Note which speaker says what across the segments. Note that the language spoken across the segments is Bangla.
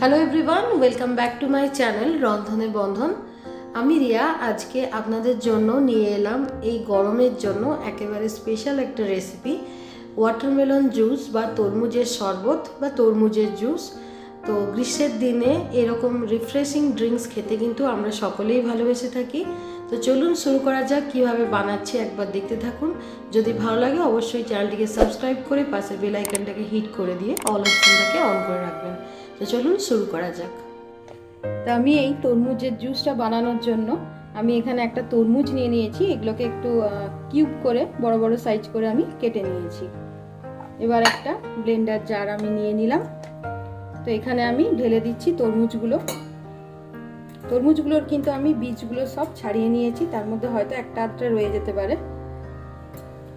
Speaker 1: Hello everyone welcome back to my channel রন্ধনে বন্ধন আমি রিয়া, আজকে আপনাদের জন্য নিয়ে এলাম এই গরমের জন্য একেবারে স্পেশাল একটা রেসিপি ওয়াটারমেলন জুস বা তরমুজের শরবত বা তরমুজের জুস তো গ্রীষ্মের দিনে এরকম রিফ্রেশিং ড্রিঙ্কস খেতে কিন্তু আমরা সকলেই ভালোবেসে থাকি। তো চলুন শুরু করা যাক কীভাবে বানাচ্ছি, একবার দেখতে থাকুন। যদি ভালো লাগে অবশ্যই চ্যানেলটিকে সাবস্ক্রাইব করে পাশের বেল আইকনটাকে হিট করে দিয়ে অল অপশনটাকে অন করে রাখবেন। তো চলুন শুরু করা যাক। তো আমি এই তরমুজের জুসটা বানানোর জন্য আমি এখানে একটা তরমুজ নিয়ে নিয়েছি। এগুলোকে একটু কিউব করে, বড় বড় সাইজ করে আমি কেটে নিয়েছি। এবার একটা ব্লেন্ডার জার আমি নিয়ে নিলাম। তো এখানে আমি ঢেলে দিচ্ছি তরমুজগুলো। তরমুজগুলোর কিন্তু আমি বীজগুলো সব ছাড়িয়ে নিয়েছি, তার মধ্যে হয়তো একটা আধটা রয়ে যেতে পারে।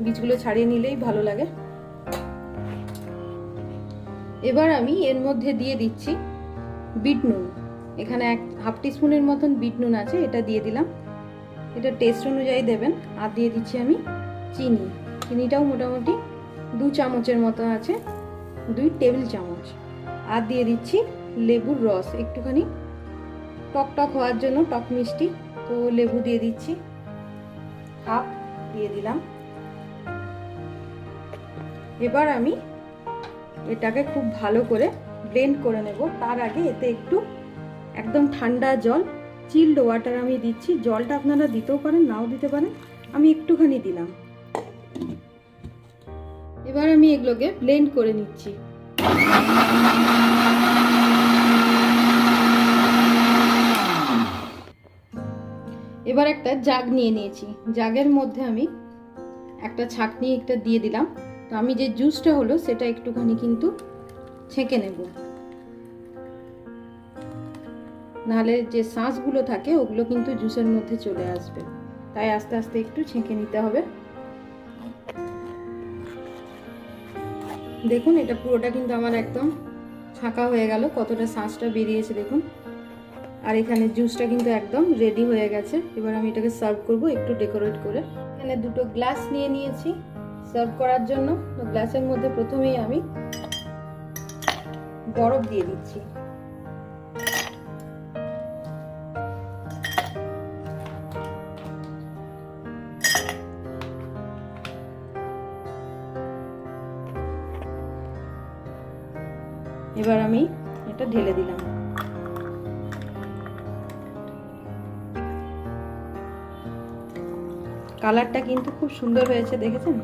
Speaker 1: বীজগুলো ছাড়িয়ে নিলেই ভালো লাগে। এবার আমি এর মধ্যে দিয়ে দিচ্ছি বিট নুন। এখানে এক হাফ টিস্পুনের মতন বিট নুন আছে, এটা দিয়ে দিলাম। এটা টেস্ট অনুযায়ী দেবেন। আর দিয়ে দিচ্ছি আমি চিনি। চিনিটাও মোটামুটি দু চামচের মতো আছে, দুই টেবিল চামচ। আর দিয়ে দিচ্ছি লেবুর রস। একটুখানি টক টক হওয়ার জন্য টক মিষ্টি। তো লেবু দিয়ে দিচ্ছি। হাফ দিয়ে দিলাম। এবার আমি এটাকে খুব ভালো করে ব্লেন্ড করে নেব। তার আগে এতে একটু একদম ঠান্ডা জল, চিল্ড ওয়াটার আমি দিচ্ছি। জলটা আপনারা দিতেও পারেন, নাও দিতে পারেন। আমি একটুখানি দিলাম। এবার আমি এগুলোকে ব্লেন্ড করে নিচ্ছি। এবার একটা জাগ নিয়ে নিয়েছি। জাগের মধ্যে আমি একটা ছাকনি একটা দিয়ে দিলাম। তো আমি যে জুসটা হলো সেটা একটুখানি কিন্তু ছেঁকে নেব। নাহলে যে শাঁসগুলো থাকে, ওগুলো কিন্তু জুসের মধ্যে চলে আসবে। তাই আস্তে আস্তে একটু ছেঁকে নিতে হবে। দেখুন, এটা পুরোটা কিন্তু আমার একদম ছাঁকা হয়ে গেল, কতটা শাঁসটা বেরিয়েছে দেখুন। আর এখানে জুসটা কিন্তু একদম রেডি হয়ে গেছে। এবার আমি এটাকে সার্ভ করব একটু ডেকোরেট করে। এখানে দুটো গ্লাস নিয়ে নিয়েছি সার্ভ করার জন্য। গ্লাসের মধ্যে প্রথমেই আমি বরফ দিয়ে দিচ্ছি। এবার আমি এটা ঢেলে দিলাম। কালারটা কিন্তু খুব সুন্দর হয়েছে, দেখেছেন?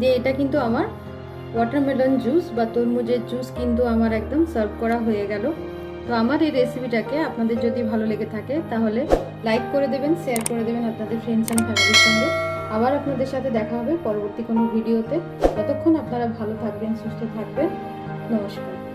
Speaker 1: যে এটা কিন্তু আমার ওয়াটারমেলন জুস বা তরমুজের জুস কিন্তু আমার একদম সার্ভ করা হয়ে গেল। তো আমার এই রেসিপিটাকে আপনাদের যদি ভালো লেগে থাকে, তাহলে লাইক করে দেবেন শেয়ার করে দেবেন আপনাদের ফ্রেন্ডস অ্যান্ড ফ্যামিলির সঙ্গে। আবার আপনাদের সাথে দেখা হবে পরবর্তী কোনো ভিডিওতে ততক্ষণ আপনারা ভালো থাকবেন, সুস্থ থাকবেন। নমস্কার।